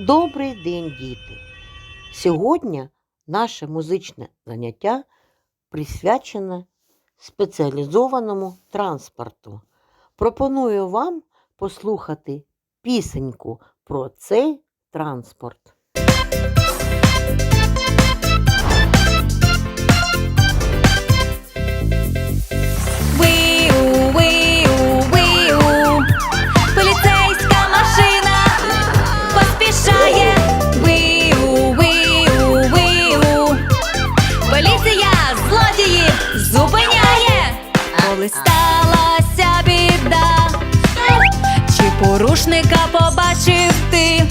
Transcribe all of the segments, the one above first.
Добрий день, діти! Сьогодні наше музичне заняття присвячене спеціалізованому транспорту. Пропоную вам послухати пісеньку про цей транспорт. Зупиняє. Коли сталася біда, чи порушника побачив ти?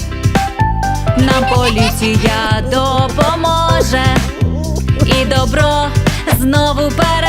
Нам поліція допоможе, і добро знову переможе.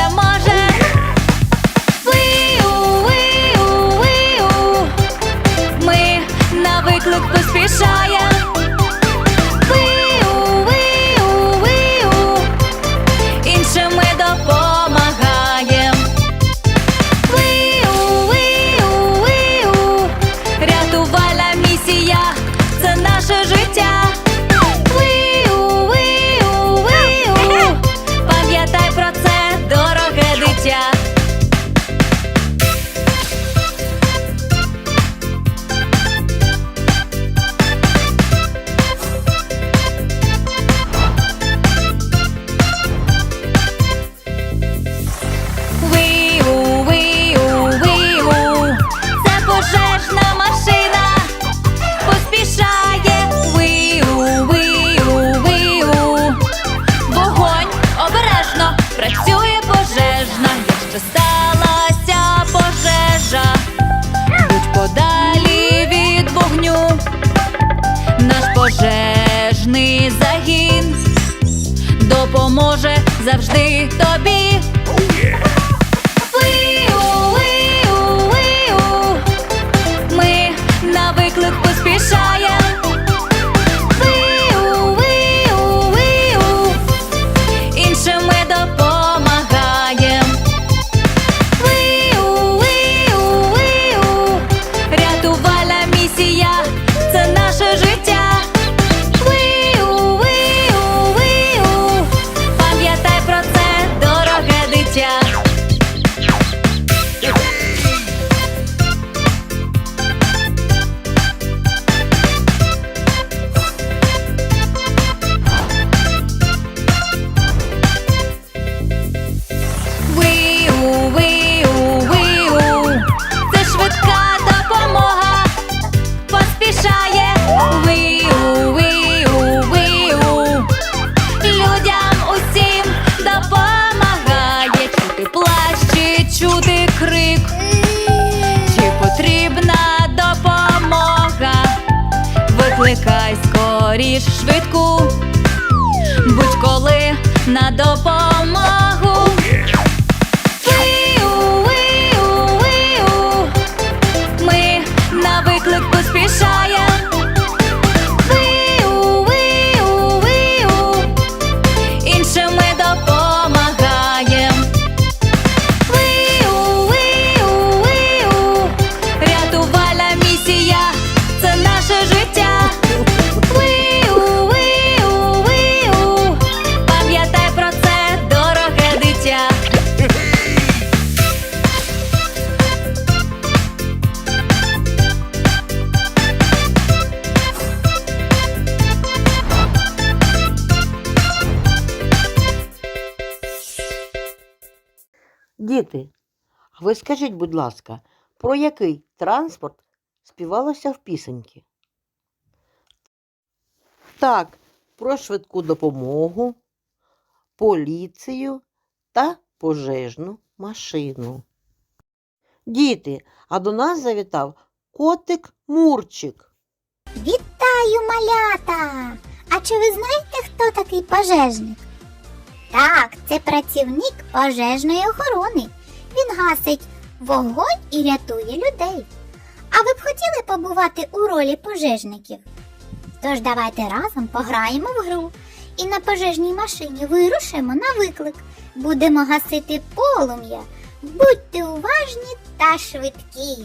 Завжди тобі. Скоріш швидку, будь-коли на допомогу. Діти, а ви скажіть, будь ласка, про який транспорт співалося в пісеньки? Так, про швидку допомогу, поліцію та пожежну машину. Діти, а до нас завітав котик Мурчик. Вітаю, малята! А чи ви знаєте, хто такий пожежник? Так, це працівник пожежної охорони. Він гасить вогонь і рятує людей. А ви б хотіли побувати у ролі пожежників? Тож давайте разом пограємо в гру і на пожежній машині вирушимо на виклик. Будемо гасити полум'я. Будьте уважні та швидкі.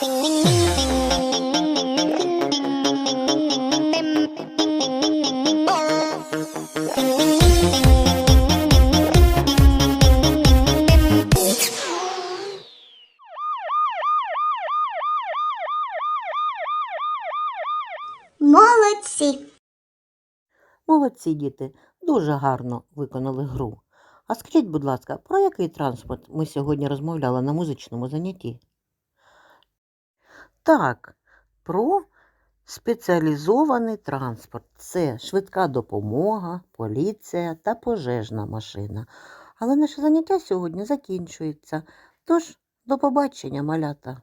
Молодці! Молодці діти, дуже гарно виконали гру. А скажіть, будь ласка, про який транспорт ми сьогодні розмовляли на музичному занятті? Так, про спеціалізований транспорт. Це швидка допомога, поліція та пожежна машина. Але наше заняття сьогодні закінчується. Тож, до побачення, малята!